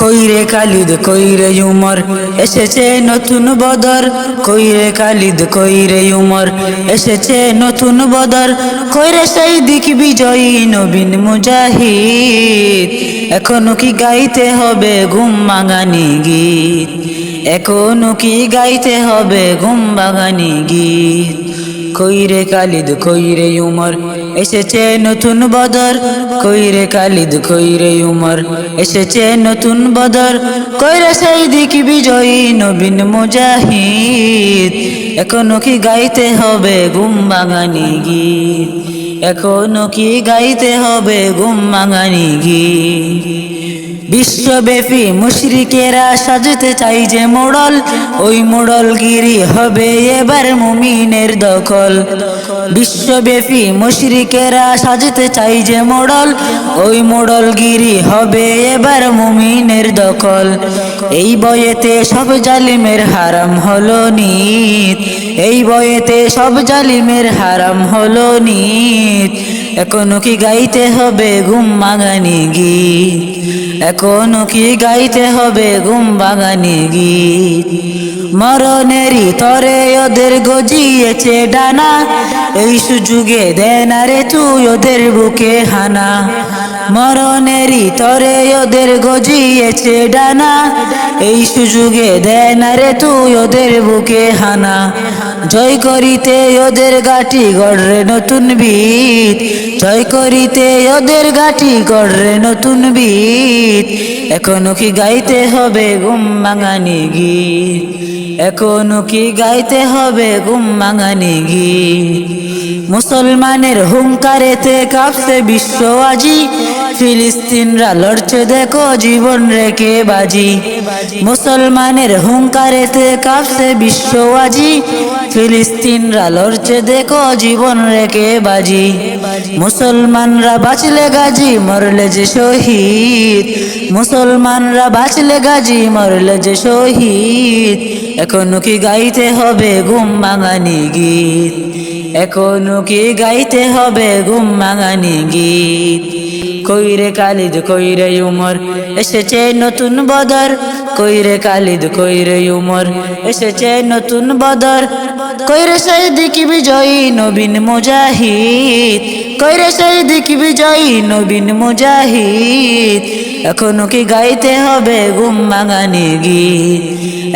কইরে কালিদ, কইরে উমর। এসেছে নতুন বদর, কইরে কালিদ, কইরে উমর। এসেছে নতুন বদর, কইরে সেই দিক বিজয়ী নবীন মুজাহিদ। এখনও কি গাইতে হবে ঘুম মাঙানি গীত? এখনও কি গাইতে হবে ঘুম বাগানি গীত? কইরে কালিদ, কইরে উমর এসেছে নতুন বদর, কইরে কালিদ কইরে উমর। এসেছে নতুন বদর, কইরে সেই দিক বিজয়ী নবীন মুজাহিদ। এখনও কি গাইতে হবে গুম বাঙানি গীত? এখনও কি গাইতে হবে গুম বাঙানি গীত? বিশ্বব্যাপী মুশরিকেরা সাজতে চাই যে মোড়ল, ওই মোড়লগিরি হবে এবার মুমিনের দখল। বিশ্বব্যাপী মুশরিকেরা সাজতে চাই যে মোড়ল, ওই মোড়লগিরি হবে এবার মুমিনের দখল। এই বয়েতে সব জালিমের হারাম হলো নিত, এই বয়েতে সব জালিমের হারাম হলো নিত। এখনও কি গাইতে হবে ঘুম মাগানি গীত? এখনও কি গাইতে হবে গুম বাগানে গীত? মরণেরই তরে ওদের গজিয়েছে ডানা। এই সুযোগে দেনারে তুই ওদের বুকে হানা। মরণেরই তরে ওদের গজিয়েছে ডানা। এই সুযোগে দেন রে তুই ওদের বুকে হানা। জয় করিতে ওদের গাটি গড়রে নতুন বীত জয় করিতে ওদের গাটি গড়রে নতুন বীত এখনও কি গাইতে হবে ঘুম মাঙানি গীত? এখনও কি গাইতে হবে ঘুম মাঙানি গীত? মুসলমানের হুঙ্কারেতে কাঁপছে বিশ্ব আজি। ফিলিস্তিনরা লড়ছে, দেখো জীবন রেখে বাজি। মুসলমানের হুঙ্কারেতে কাঁপছে বিশ্ব আজি ফিলিস্তিনরা লড়ছে, দেখো জীবন রেখে বাজি। মুসলমানরা বাঁচলে গাজি, মরলে যে শহীদ। মুসলমানরা বাঁচলে গাজি, মরলে যে শহীদ। এখনও কি গাইতে হবে ঘুম মাঙানি গীত? এখনও কি গাইতে হবে ঘুম মাঙানি গীত? কইরে কালিদ, কইরে উমর। এসেছে নতুন বদর, কইরে কালিদ, কইরে উমর। এসেছে নতুন বদর, কইরে সেই দিকি বিজয়ী নবীন মুজাহিদ। কইরে সেই দিকি বিজয়ী নবীন মুজাহিদ। এখনও কি গাইতে হবে গুম মাঙানি গীত?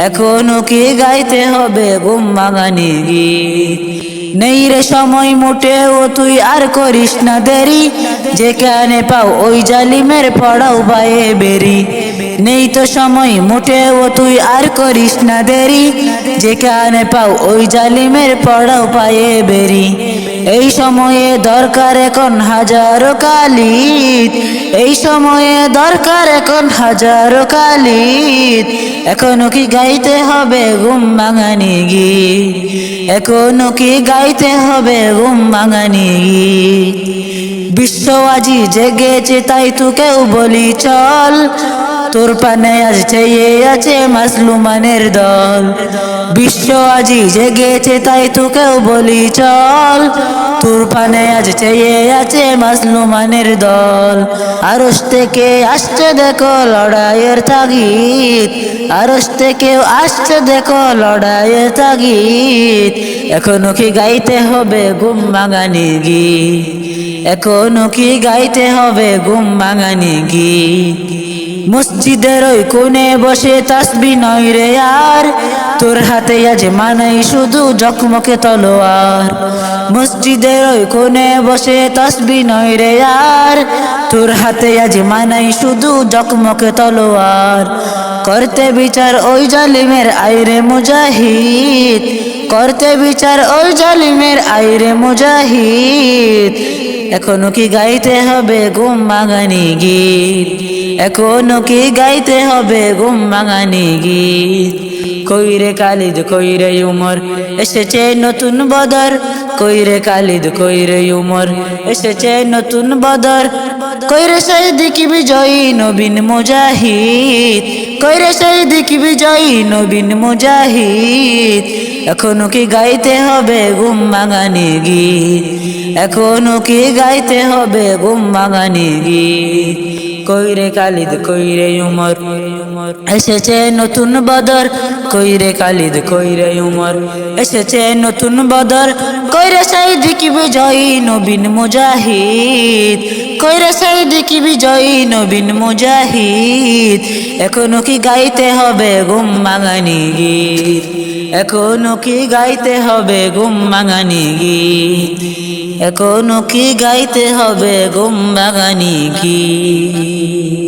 এখনও কি গাইতে হবে গুম মাঙানি গীত? নেই রে সময় মোটেও, তুই আর করিস না দেরি। যেখানে পাও ওই জালিমের পড়াও বায়ে বেরি। নেই তো সময় মোটেও, তুই আর করিস না দেরি। যেখানে পাও ওই জালিমের পড়াও পায়ে বেরি। এই সময়ে দরকার এখন হাজারো কালিত এই সময়ে দরকার এখন হাজারো কালিত এখনও কি গাইতে হবে ঘুম ভাঙানি গীত? এখনও কি গাইতে হবে ঘুম ভাঙানি গীত? বিশ্ব আজি জেগেছে তাই তো কেউ বলি চল। তোর পানে চেয়ে আছে মাসলুমানের দল। বিশ্ব আজি জেগেছে, তাই কেউ বলি চল। তোর পানে চেয়ে আছে মাসলুমানের দল। আরস থেকে আসছে দেখো লড়াইয়ের তাগিদ। আরস থেকে আসছে দেখো লড়াইয়ের তাগিদ। এখনও কি গাইতে হবে গুম মাঙানি গীত? এখনও কি গাইতে হবে ঘুম মাঙানি গীত? মসজিদের ওই কোণে বসে তাসবি নয় রে আর। তোর হাতে আজ মানাই শুধু জকমকে তলোয়ার। মসজিদের ওই কোণে বসে তাসবি নয় রে আর। তোর হাতে আজ মানাই শুধু জকমকে তলোয়ার। করতে বিচার ওই জালিমের আইরে মুজাহিদ। করতে বিচার ওই জালিমের আইরে মুজাহিদ। এখনও কি গাইতে হবে ঘুম মাগানি গীত? এখনও কি গাইতে হবে ঘুম মাগানি গীত? কইরে কালিদ, কইরে উমর, এসেছে নতুন বদর। কইরে কালিদ, কইরে উমর, এসেছে নতুন বদর। কইরে সেই দিকি বিজয়ী নবীন মুজাহিদ। কইরে সেই দিকি বিজয়ী নবীন মুজাহিদ। এখনও কি গাইতে হবে ঘুম মাগানি গীত? এখনও কি গাইতে হবে ঘুম মাগানি গীত? কইরে কালিদ, কইরে উমর, এসেছে নতুন বদর। কইরে কালিদ, কইরে উমর, এসেছে নতুন বদর। কইরে সাইদ কি বিজয়ী নবীন মুজাহিদ। কইরে সাইদ কি বিজয়ী নবীন মুজাহিদ। এখনও কি গাইতে হবে গুম মাঙানি গীত? এখনও কি গাইতে হবে গুম মাঙানি গীত এখনও কি গাইতে হবে গুম বাগানি গীত